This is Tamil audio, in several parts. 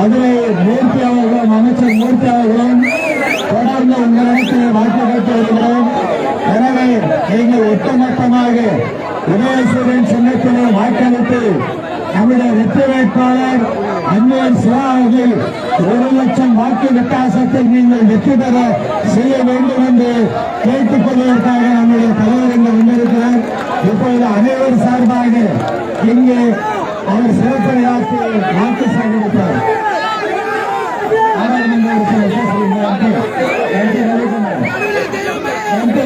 அதிலே மூர்த்தி அவர்களும் அமைச்சர் மூர்த்தி அவர்களும் தொடர்ந்து உங்களிடத்தில் வாக்கு கேட்டு வருகிறோம் எனவே நீங்கள் ஒட்டுமொத்தமாக உதயசூரியன் சின்னத்திலே வாக்களித்து நம்முடைய வெற்றி வேட்பாளர் அன்வர் சிவா அவர்கள் ஒரு லட்சம் வாக்கு வித்தியாசத்தில் நீங்கள் வெற்றி பெற செய்ய வேண்டும் என்று கேட்டுக் கொள்வதற்காக நம்முடைய தலைவர் இங்கு வந்திருக்கிறார். இப்பொழுது அனைவர் சார்பாக இங்கே அவர் சிறப்புரையாற்றி வாக்கு சேகரித்தார் நாடாளுமன்ற உறுப்பினர் எம்பி ரவிக்குமார் எம்பி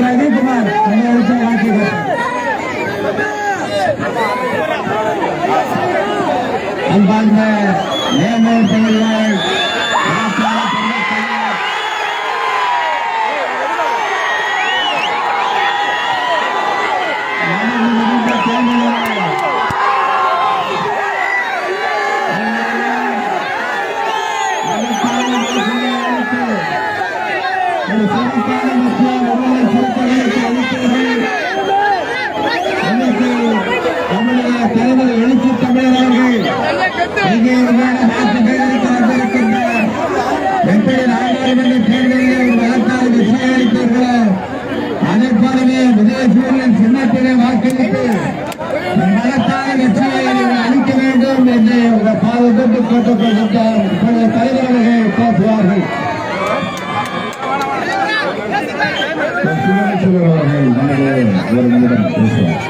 சிவனேஸ்வரர் அவர்கள் நம்முடைய ஒரு நிமிடம் பேசுவார்.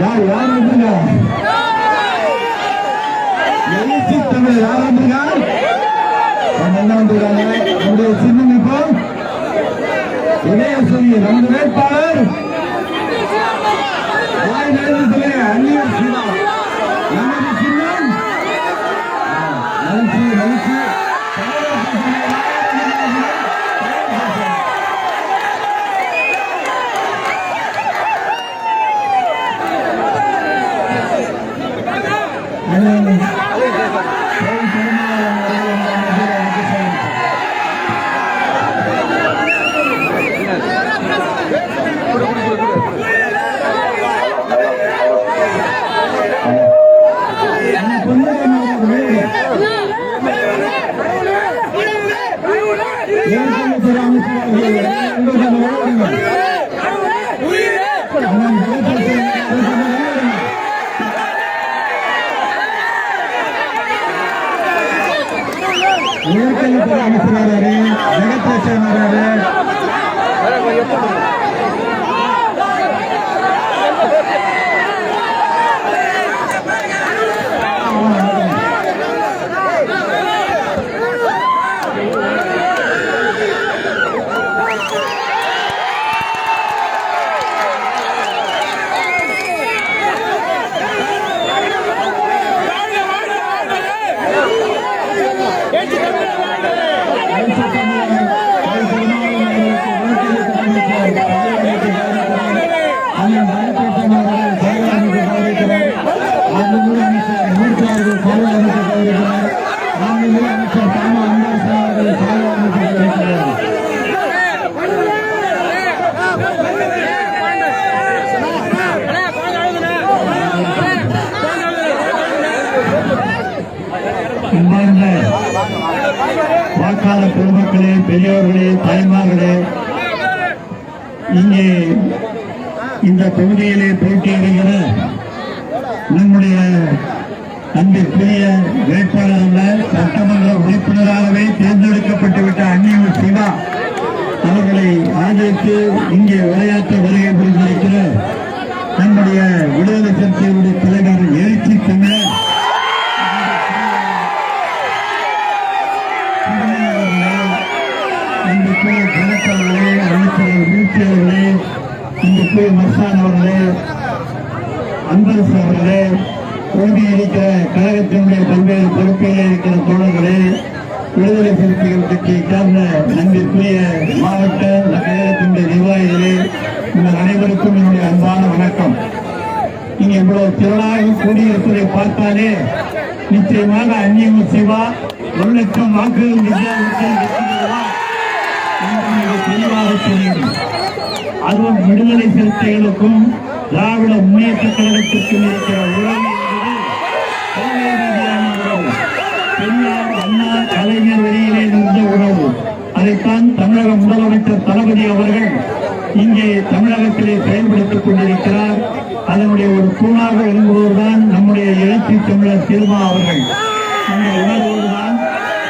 யார் யார் வந்தீங்க எழுச்சி தமிழ் யார் என்ன வந்திருக்காங்க? நம்முடைய சின்னம் இப்போ நமது வேட்பாளர். வாய் நிறைந்து சொல்லுங்க? அந்நியர் தொகுதியிலே போட்டியிடுகிற நம்முடைய அன்பிற்குரிய வேட்பாளர் அல்ல சட்டமன்ற உறுப்பினராகவே தேர்ந்தெடுக்கப்பட்டுவிட்ட அன்னியூர் சிவா அவர்களை ஆதரித்து இங்கே விளையாட்டு வருகை புரிந்திருக்கிற நம்முடைய விடுதலை சிறுத்தைகளுடைய தலைவர் எழுச்சி தமிழர் அன்புக்குரிய கணக்காளர்களே அமைச்சர் வீழ்ச்சியாளர்களே அன்பு அன்புக்குரிய மஸ்தான் அவர்களே அன்பரசு அவர்களே தொகுதியில் இருக்கிற கழகத்தினுடைய பல்வேறு பொறுப்பில் இருக்கிற தோழர்களே விடுதலை சிறுத்தைகள் கட்சியை சார்ந்த நன்றிக்குரிய மாவட்ட கழகத்தினுடைய நிர்வாகிகளே உங்கள் அனைவருக்கும் என்னுடைய அன்பான வணக்கம். நீங்க இவ்வளவு திரளாக கூடியிருப்பதை பார்த்தாலே நிச்சயமாக அந்நிய சிவா ஒரு லட்சம் வாக்குகள் தெளிவாக தெரியும் அதுவும் விடுதலை சிறுத்தைகளுக்கும் திராவிட முன்னேற்ற கழகத்திற்கும் இருக்கிற உறவு என்பது கொள்கை ரீதியான உறவு. பெரியார் அண்ணா கலைஞர் வெளியிலே இருந்த உறவு. அதைத்தான் தமிழக முதலமைச்சர் தளபதி அவர்கள் இங்கே தமிழகத்திலே செயல்படுத்திக் கொண்டிருக்கிறார். அதனுடைய ஒரு தூணாக இருந்தவர்தான் நம்முடைய எழுச்சி தமிழர் சிறுமா அவர்கள். இந்த உணர்வோடுதான்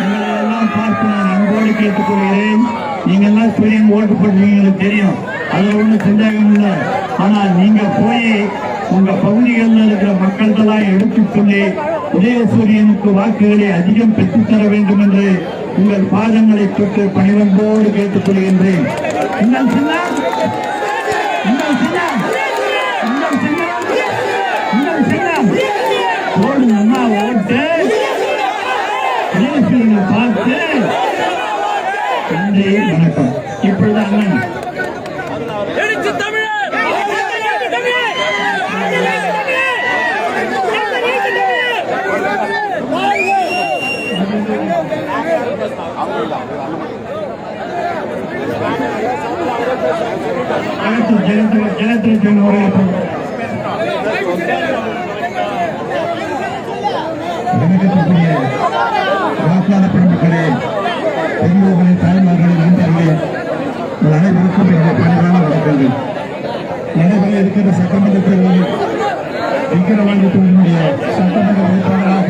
உங்களை எல்லாம் பார்த்து நான் அன்போடு கேட்டுக்கொள்கிறேன். நீங்க எல்லாம் சூரியன் ஓட்டு போட்டீங்களுக்கு தெரியும். அதுல ஒன்றும் சந்தேகம் இல்லை. ஆனால் நீங்க போய் உங்க பகுதிகளில் இருக்கிற மக்கள்களாம் எடுத்து சொல்லி உதயசூரியனுக்கு வாக்குகளை அதிகம் பெற்றுத்தர வேண்டும் என்று உங்கள் பாதங்களை தொட்டு பணிவன்போடு கேட்டுக் கொள்கின்றேன் இன்னும் சின்னம் இன்னும் சின்னம் இன்னும் சின்னம் இன்னும் சின்னம் போடுங்க அம்மா ஓட்டு உதயசூரியனை பார்த்து நன்றி வணக்கம் இப்பொழுது அண்ணன் எழுச்சி தமிழர் எழுச்சி வாக்காளர் பெருமக்களே பெரியோர்களே தாய்மார்களே நண்பர்களே உங்கள் அனைவருக்கும் என்னுடைய பணிவான வணக்கங்கள் நடைபெற இருக்கின்ற சட்டமன்ற தேர்தலில் விக்கிரவாண்டி தொகுதி சட்டமன்ற வேட்பாளராக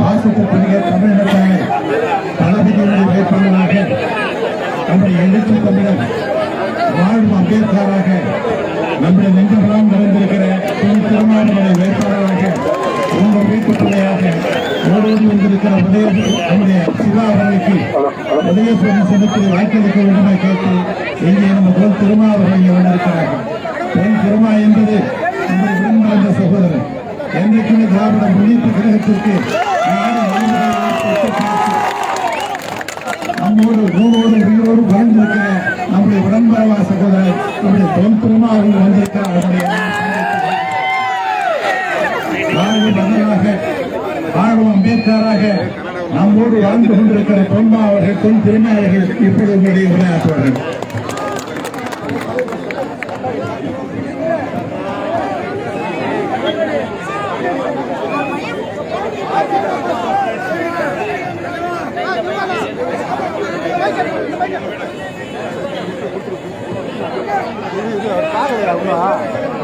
பாசத்திற்குரிய தமிழினத்தான தளபதியுடைய வேட்பாளராக நம்முடைய எழுச்சி தமிழர் வாழும் அம்பேத்கராக நம்முடைய நெஞ்சமெல்லாம் நிறைந்திருக்கிற திரு திருமாவளவனை வேட்பாளராக உங்கள் வீட்டு பிள்ளையாக ஓடோடி வந்திருக்கிற உதய நம்முடைய சிவா அவர்களுக்கு உதயசூரி சின்னத்தில் வாக்களிக்க வேண்டும் என கேட்டு இங்கே நம்ம போல் திருமா அவர்கள் இங்கே வந்திருக்கிறார்கள் பெண் திருமா என்பது நம்முடைய விரும்பார்ந்த சகோதரர். என்றைக்குமே திராவிட முன்னேற்ற கழகத்திற்கு நம்மோடு நூலோடு உயிரோடு வாழ்ந்திருக்கிற நம்முடைய உடன்பரவா சகோதரர் நம்முடைய தொல் திருமா அவர்கள் வந்திருக்கிறார். அவருடைய வாழ்வு மகனாக ஆழ்வம் அம்பேத்கராக நம்மோடு வாழ்ந்து கொண்டிருக்கிற பொம்மா அவர்கள் தொன் திருமா இப்பொழுது உங்களுடைய உரையாற்றுவார்கள்.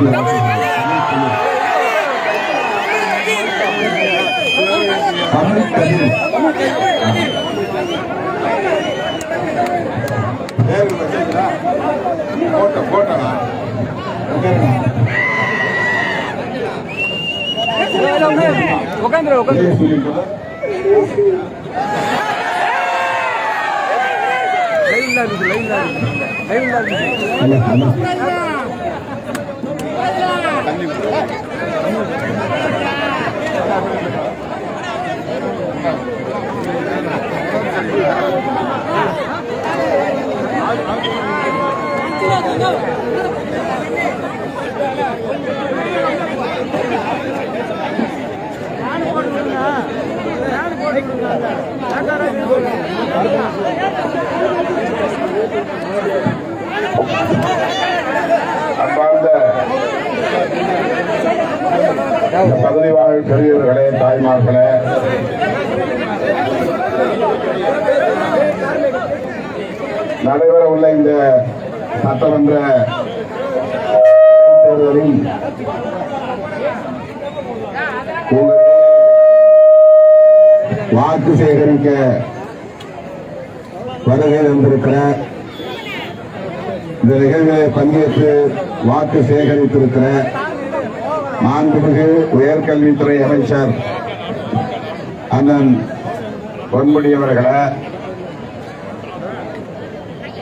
என்று உட்காந்து சூட்டி தமிழ் கதிர் போட்டோ போட்டோண்ணா அன்பார்ந்த இந்த பகுதி வாழ் பெரியவர்களே தாய்மார்களே நடைபெற உள்ள இந்த சட்டமன்ற தேர்தலில் உங்களுக்கு வாக்கு சேகரிக்க வருகை வந்திருக்கிற இந்த நிகழ்வுகளை பங்கேற்று வாக்கு சேகரித்திருக்கிற மாண்புமிகு உயர்கல்வித்துறை அமைச்சர் அண்ணன் பொன்முடி அவர்களை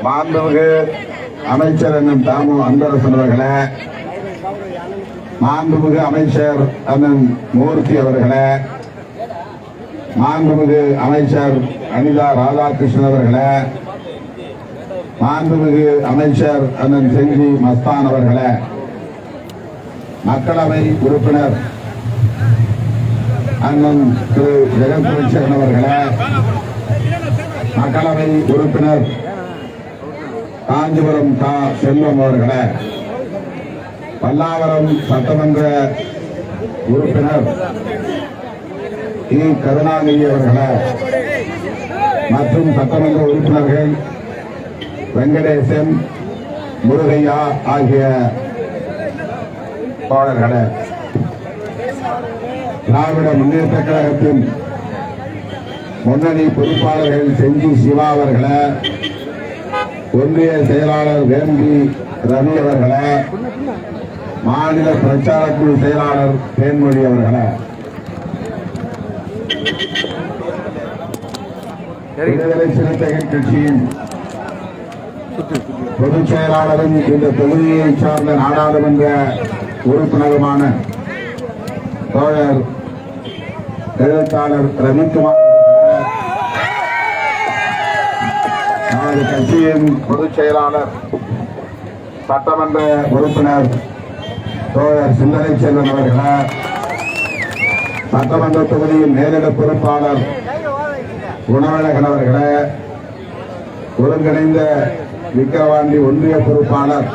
மாண்புமிகு அமைச்சர் அண்ணன் தாமு அன்பரசன் அவர்களே மாண்புமிகு அமைச்சர் அண்ணன் மூர்த்தி அவர்களே மாண்புமிகு அமைச்சர் அனிதா ராதாகிருஷ்ணன் அவர்களே மாண்புமிகு அமைச்சர் அண்ணன் செஞ்சி மஸ்தான் அவர்களே மக்களவை உறுப்பினர் அண்ணன் திரு ஜெகத்ரட்சகன் அவர்களே மக்களவை உறுப்பினர் காஞ்சிபுரம் கா. செல்வம் அவர்களே பல்லாவரம் சட்டமன்ற உறுப்பினர் இ. கருணாநிதி அவர்களே மற்றும் சட்டமன்ற உறுப்பினர்கள் வெங்கடேசன் முருகையா ஆகிய தோழர்களே திராவிட முன்னேற்ற கழகத்தின் முன்னணி பொறுப்பாளர்கள் செஞ்சி சிவா அவர்களை ஒன்றிய செயலாளர் வேம்பி ரவி அவர்களை மாநில பிரச்சார குழு செயலாளர் தேன்மொழி அவர்களை. விடுதலை சிறுத்தைகள் கட்சியின் பொதுச் செயலாளரும் இந்த தொகுதியை சார்ந்த நாடாளுமன்ற உறுப்பினருமான தோழர் எழுத்தாளர் ரவிக்குமார் நமது கட்சியின் பொதுச் செயலாளர் சட்டமன்ற உறுப்பினர் தோழர் சிந்தனை செல்வன் அவர்கள சட்டமன்ற தொகுதியின் மேலிட பொறுப்பாளர் குணவழகன் அவர்களே ஒருங்கிணைந்த விக்கிரவாண்டி ஒன்றிய பொறுப்பாளர்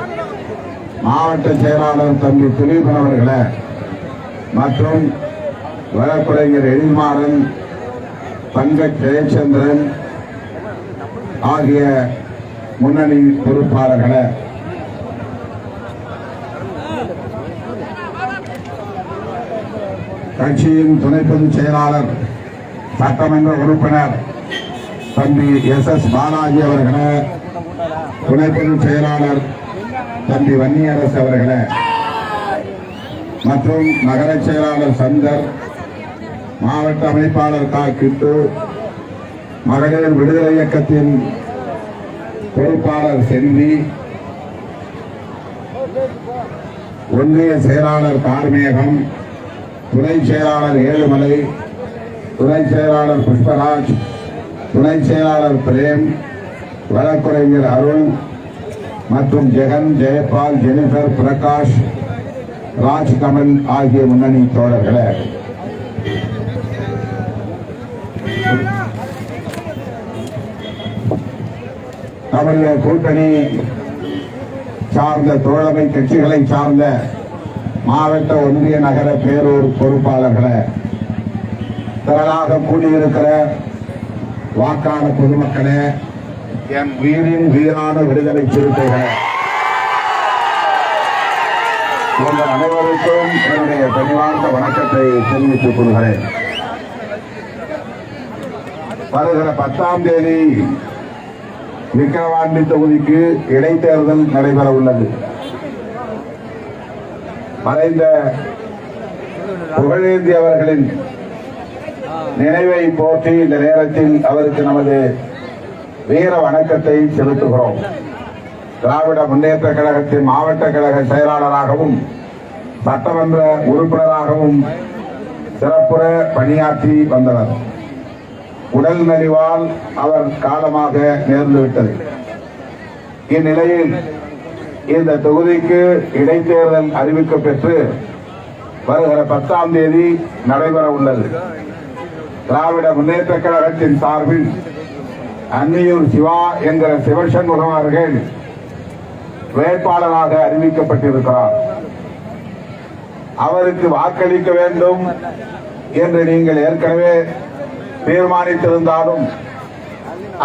மாவட்ட செயலாளர் தம்பி திலீபன் அவர்களே மற்றும் வழக்குரைஞர் எழில்மாறன் பங்கஜ் ஜெயச்சந்திரன் ஆகிய முன்னணி பொறுப்பாளர்களே. கட்சியின் துணை பொதுச் செயலாளர் சட்டமன்ற உறுப்பினர் தம்பி எஸ் எஸ் பாலாஜி அவர்களே துணை பொருள் செயலாளர் தம்பி வன்னியரசு அவர்களே மற்றும் நகர செயலாளர் சந்தர் மாவட்ட அமைப்பாளர் கா. கிட்டு மகளிர் விடுதலை இயக்கத்தின் பொறுப்பாளர் செல்வி ஒன்றிய செயலாளர் கார்மேகம் துணை செயலாளர் ஏழுமலை துணை செயலாளர் புஷ்பராஜ் துணை செயலாளர் பிரேம் வழக்குரைஞர் அருண் மற்றும் ஜெகன் ஜெயபால் ஜெனிஃபர் பிரகாஷ் ராஜ்கமல் ஆகிய முன்னணி தோழர்களே. நம்முடைய கூட்டணி சார்ந்த தோழமை கட்சிகளை சார்ந்த மாவட்ட ஒன்றிய நகர பேரூர் பொறுப்பாளர்களை. திரளாக கூடியிருக்கிற வாக்காள பொதுமக்களே என் உயிரின் உயிரான விடுதலை சிறுத்தைகளே உங்கள் அனைவருக்கும் என்னுடைய பணிவார்ந்த வணக்கத்தை தெரிவித்துக் கொள்கிறேன். வருகிற பத்தாம் தேதி விக்கிரவாண்டி தொகுதிக்கு இடைத்தேர்தல் நடைபெற உள்ளது. மறைந்த புகழேந்தி அவர்களின் நினைவை போற்றி இந்த நேரத்தில் அவருக்கு நமது வீர வணக்கத்தை செலுத்துகிறோம். திராவிட முன்னேற்ற கழகத்தின் மாவட்ட கழக செயலாளராகவும் சட்டமன்ற உறுப்பினராகவும் சிறப்புற பணியாற்றி வந்தவர். உடல் நலிவால் அவர் காலமாக நேர்ந்துவிட்டது இந்நிலையில் இந்த தொகுதிக்கு இடைத்தேர்தல் அறிவிக்கப்பெற்று வருகிற பத்தாம் தேதி நடைபெற உள்ளது. திராவிட முன்னேற்ற கழகத்தின் சார்பில் அன்னியூர் சிவா என்கிற சிவசண்முகம் அவர்கள் வேட்பாளராக அறிவிக்கப்பட்டிருக்கிறார். அவருக்கு வாக்களிக்க வேண்டும் என்று நீங்கள் ஏற்கனவே தீர்மானித்திருந்தாலும்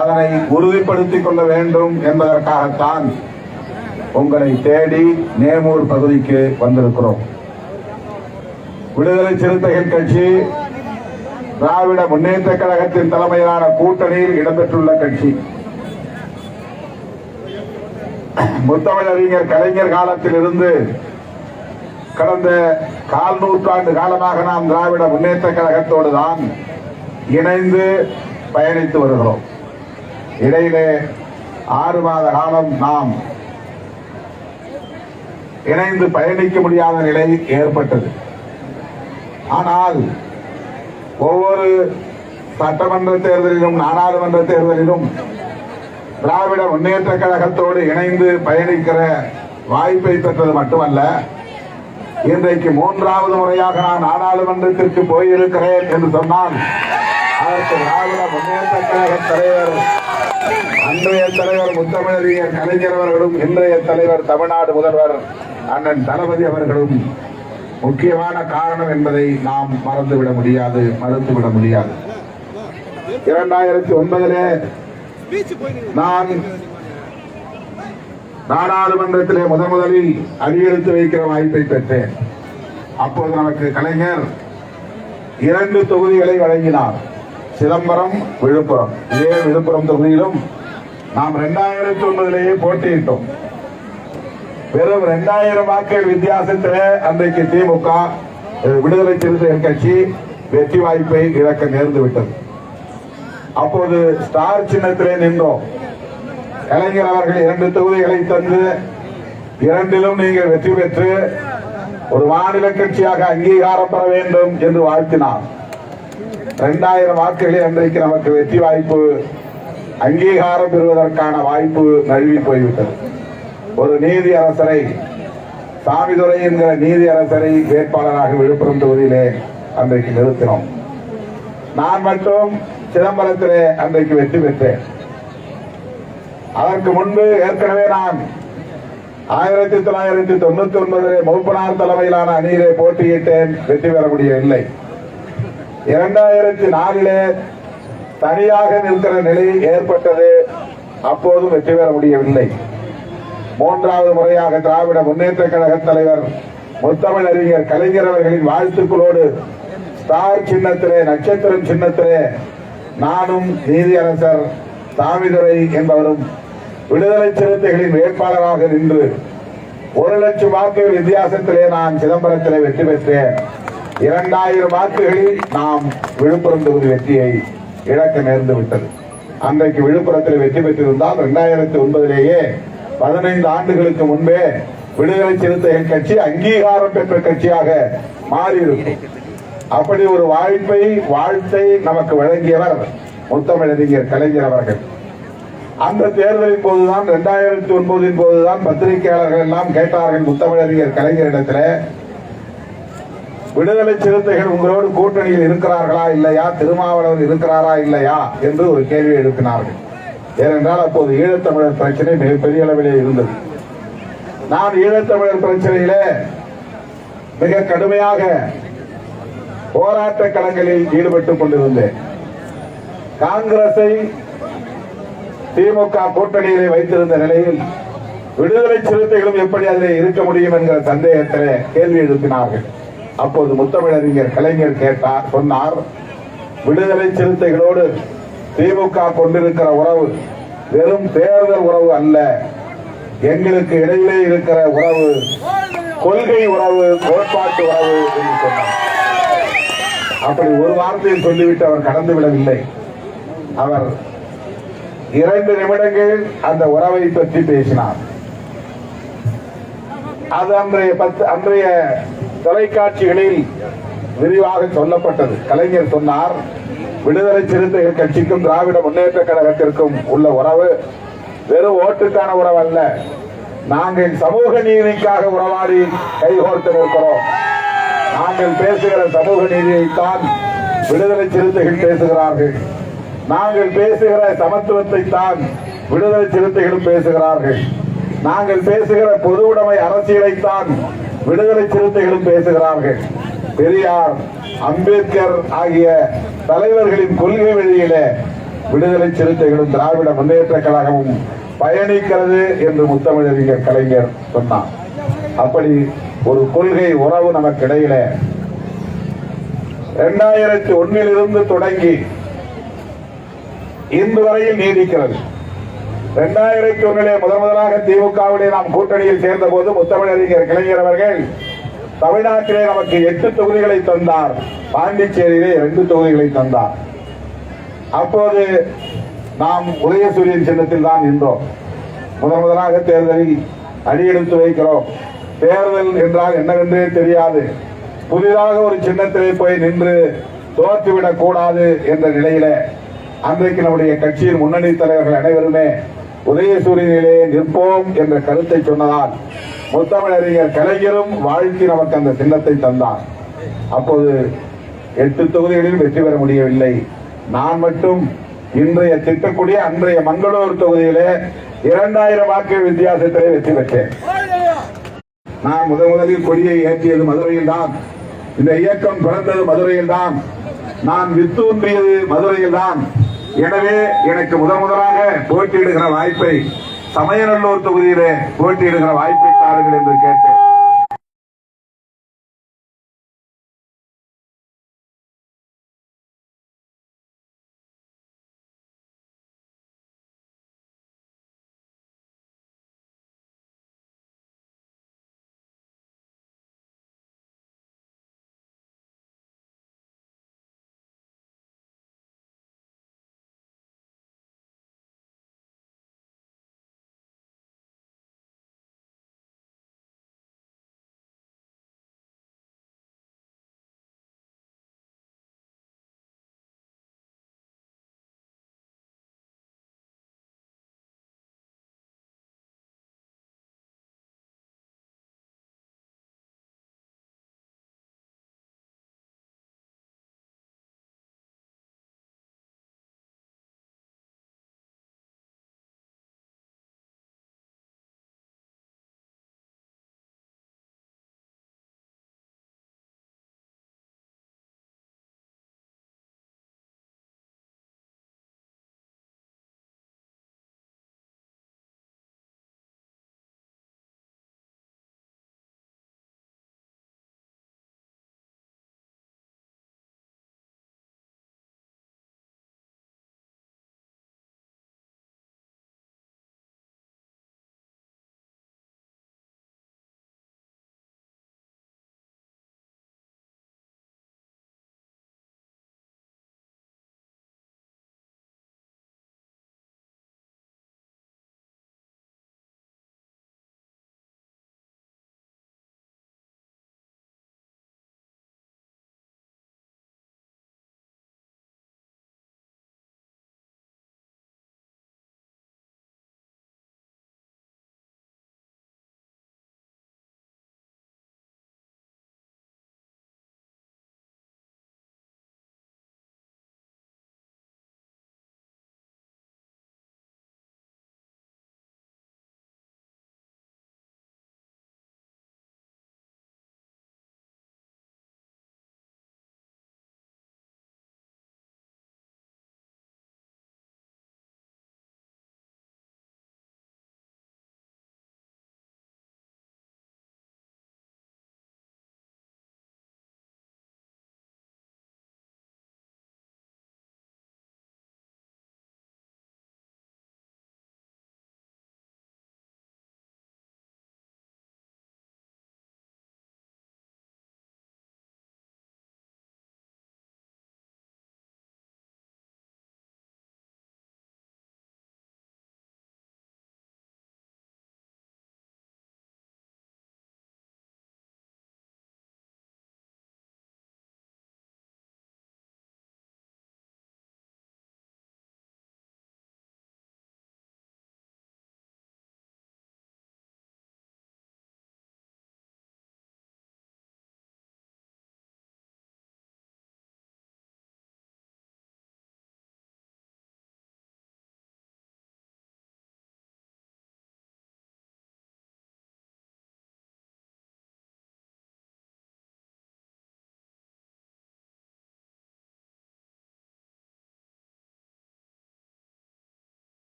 அதனை உறுதிப்படுத்திக் கொள்ள வேண்டும் என்பதற்காகத்தான் உங்களை தேடி நேமூர் பகுதிக்கு வந்திருக்கிறோம். விடுதலை சிறுத்தைகள் கட்சி திராவிட முன்னேற்ற கழகத்தின் தலைமையிலான கூட்டணியில் இடம்பெற்றுள்ள கட்சி. முத்தமிழறிஞர் கலைஞர் காலத்திலிருந்து கடந்த கால் நூற்றாண்டு காலமாக நாம் திராவிட முன்னேற்ற கழகத்தோடு தான் இணைந்து பயணித்து வருகிறோம். இடையிலே ஆறு மாத காலம் நாம் இணைந்து பயணிக்க முடியாத நிலை ஏற்பட்டது. ஆனால் ஒவ்வொரு சட்டமன்ற தேர்தலிலும் நாடாளுமன்ற தேர்தலிலும் திராவிட முன்னேற்ற கழகத்தோடு இணைந்து பயணிக்கிற வாய்ப்பை பெற்றது மட்டுமல்ல இன்றைக்கு மூன்றாவது முறையாக நான் நாடாளுமன்றத்திற்கு போயிருக்கிறேன் என்று சொன்னால் அதற்கு திராவிட முன்னேற்ற கழக தலைவர் அன்றைய தலைவர் முத்தமிழறிஞர் கலைஞர் அவர்களும் இன்றைய தலைவர் தமிழ்நாடு முதல்வர் அண்ணன் தளபதி அவர்களும் முக்கியமான காரணம் என்பதை நாம் மறந்துவிட முடியாது மறுத்துவிட முடியாது. இரண்டாயிரத்தி ஒன்பதிலே நான் நாடாளுமன்றத்திலே முதன் முதலில் அடியெடுத்து வைக்கிற வாய்ப்பை பெற்றேன். அப்போது நமக்கு கலைஞர் இரண்டு தொகுதிகளை வழங்கினார். சிதம்பரம் விழுப்புரம். இதே விழுப்புரம் தொகுதியிலும் நாம் இரண்டாயிரத்தி ஒன்பதிலேயே போட்டியிட்டோம். வெறும் இரண்டாயிரம் வாக்குகள் வித்தியாசத்தில் அன்றைக்கு திமுக விடுதலை சிறுத்தைகள் கட்சி வெற்றி வாய்ப்பை இழக்க நேர்ந்து விட்டது. அப்போது ஸ்டார் சின்னத்திலே நின்றோம். கலைஞர் அவர்கள் இரண்டு தொகுதிகளை தந்து இரண்டிலும் நீங்கள் வெற்றி பெற்று ஒரு மாநில கட்சியாக அங்கீகாரம் பெற வேண்டும் என்று வாழ்த்தினார். இரண்டாயிரம் வாக்குகளே அன்றைக்கு நமக்கு வெற்றி வாய்ப்பு அங்கீகாரம் பெறுவதற்கான வாய்ப்பு நழுவி போய்விட்டது. ஒரு நீதி அரசரை சாமிதுரை என்கிற நீதி அரசரை வேட்பாளராக விழுப்புரம் தொகுதியிலே அன்றைக்கு நிறுத்தினோம். நான் மட்டும் சிதம்பரத்திலே அன்றைக்கு வெற்றி பெற்றேன். அதற்கு முன்பு ஏற்கனவே நான் ஆயிரத்தி தொள்ளாயிரத்தி தொண்ணூத்தி ஒன்பதிலே மூப்பனார் தலைமையிலான அணியிலே போட்டியிட்டேன். வெற்றி பெற முடியவில்லை இரண்டாயிரத்தி நாலிலே தனியாக நிற்கிற நிலை ஏற்பட்டது. அப்போதும் வெற்றி பெற முடியவில்லை. மூன்றாவது முறையாக திராவிட முன்னேற்ற கழக தலைவர் முத்தமிழ் அறிஞர் கலைஞர் அவர்களின் வாழ்த்துக்களோடு ஸ்டார் சின்னத்திலே நட்சத்திரம் சின்னத்திலே நானும் நீதியரசர் சாமிதுரை என்பவரும் விடுதலை சிறுத்தைகளின் வேட்பாளராக நின்று ஒரு லட்சம் வாக்குகள் வித்தியாசத்திலே நான் சிதம்பரத்திலே வெற்றி பெற்றேன். இரண்டாயிரம் வாக்குகளில் நாம் விழுப்புரம் தொகுதி வெற்றியை இழக்க நேர்ந்து விட்டது அன்றைக்கு விழுப்புரத்தில் வெற்றி பெற்றிருந்தால் இரண்டாயிரத்தி ஒன்பதிலேயே பதினைந்து ஆண்டுகளுக்கு முன்பே விடுதலை சிறுத்தைகள் கட்சி அங்கீகாரம் பெற்ற கட்சியாக மாறியிருக்கும். அப்படி ஒரு வாய்ப்பை வாழ்த்தை நமக்கு வழங்கியவர் முத்தமிழறிஞர் கலைஞர் அவர்கள். அந்த தேர்தலின் போதுதான் இரண்டாயிரத்தி ஒன்பதின் போதுதான் பத்திரிகையாளர்கள் எல்லாம் கேட்டார்கள் முத்தமிழறிஞர் கலைஞரிடத்தில் விடுதலை சிறுத்தைகள் உங்களோடு கூட்டணியில் இருக்கிறார்களா இல்லையா? திருமாவளவன் இருக்கிறாரா இல்லையா? என்று ஒரு கேள்வி எழுப்பினார்கள். ஏனென்றால் அப்போது ஈழத்தமிழர் பிரச்சனை மிகப்பெரிய அளவிலே இருந்தது. நான் ஈழத்தமிழர் பிரச்சனையிலே மிக கடுமையாக போராட்ட களங்களில் ஈடுபட்டுக் கொண்டிருந்தேன். காங்கிரஸை திமுக கூட்டணியிலே வைத்திருந்த நிலையில் விடுதலை சிறுத்தைகளும் எப்படி அதில் இருக்க முடியும் என்கிற சந்தேகத்திலே கேள்வி எழுப்பினார்கள். அப்போது முத்தமிழறிஞர் கலைஞர் கேட்டார் சொன்னார் விடுதலை சிறுத்தைகளோடு திமுக கொண்டிருக்கிற உறவு வெறும் தேர்தல் உறவு அல்ல. எங்களுக்கு இடையிலே இருக்கிற உறவு கொள்கை உறவு கோட்பாட்டு உறவு என்று சொன்னார். அப்படி ஒரு வார்த்தையில் சொல்லிவிட்டு அவர் கடந்து விடவில்லை. அவர் இரண்டு நிமிடங்கள் அந்த உறவை பற்றி பேசினார். அது அன்றைய பத்து அன்றைய தொலைக்காட்சிகளில் விரிவாக சொல்லப்பட்டது. கலைஞர் சொன்னார் விடுதலை சிறுத்தைகள் கட்சிக்கும் திராவிட முன்னேற்ற கழகத்திற்கும் உள்ள உறவு வெறும் ஓட்டுக்கான உறவு அல்ல நாங்கள் சமூக நீதிக்காக உறவாடி கைகோர்த்து நிற்கிறோம். நாங்கள் பேசுகிற சமூக நீதியைத்தான் விடுதலை சிறுத்தைகள் பேசுகிறார்கள். நாங்கள் பேசுகிற சமத்துவத்தை தான் விடுதலை சிறுத்தைகளும் பேசுகிறார்கள். நாங்கள் பேசுகிற பொது உடைமை அரசியலைத்தான் விடுதலை சிறுத்தைகளும் பேசுகிறார்கள். பெரியார் அம்பேத்கர் ஆகிய தலைவர்களின் கொள்கை வழியில விடுதலை சிறுத்தைகளும் திராவிட முன்னேற்ற கழகமும் பயணிக்கிறது என்று முத்தமிழறிஞர் கலைஞர் சொன்னார். அப்படி ஒரு கொள்கை உறவு நமக்கு இடையில இரண்டாயிரத்தி ஒன்னிலிருந்து தொடங்கி இன்று வரையில் நீடிக்கிறது. இரண்டாயிரத்தி ஒன்னிலே முதன் முதலாக திமுகவிலே நாம் கூட்டணியில் சேர்ந்த போது முத்தமிழறிஞர் கலைஞர் அவர்கள் தமிழ்நாட்டிலே நமக்கு எட்டு தொகுதிகளை தந்தார். பாண்டிச்சேரியிலே இரண்டு தொகுதிகளை தந்தார். அப்போது நாம் உதயசூரியன் சின்னத்தில் தான் நின்றோம். முதன் முதலாக தேர்தலில் அடியெடுத்து வைக்கிறோம். தேர்தல் என்றால் என்னவென்றே தெரியாது. புதிதாக ஒரு சின்னத்திலே போய் நின்று தோற்றுவிடக் கூடாது என்ற நிலையில அன்றைக்கு நம்முடைய கட்சியின் முன்னணி தலைவர்கள் அனைவருமே உதயசூரியனிலே நிற்போம் என்ற கருத்தை சொன்னதால் முத்தமிழறிஞர் கலைஞரும் வாழ்த்தி நமக்கு அந்த சின்னத்தை தந்தார். அப்போது எட்டு தொகுதிகளில் வெற்றி பெற முடியவில்லை. நான் மட்டும் இன்றைய திட்டக்கூடிய அன்றைய மங்களூர் தொகுதியிலே இரண்டாயிரம் வாக்கு வித்தியாசத்திலே வெற்றி பெற்றேன். நான் முதன் முதலில் கொடியை ஏற்றியது மதுரையில் தான். இந்த இயக்கம் பிறந்தது மதுரையில் தான். நான் வித்தூன்றியது மதுரையில் தான். எனவே எனக்கு முதன் முதலாக போட்டியிடுகிற வாய்ப்பை சமயநல்லூர் தொகுதியிலே போட்டியிடுகிற வாய்ப்பை தாருங்கள் என்று கேட்டேன்.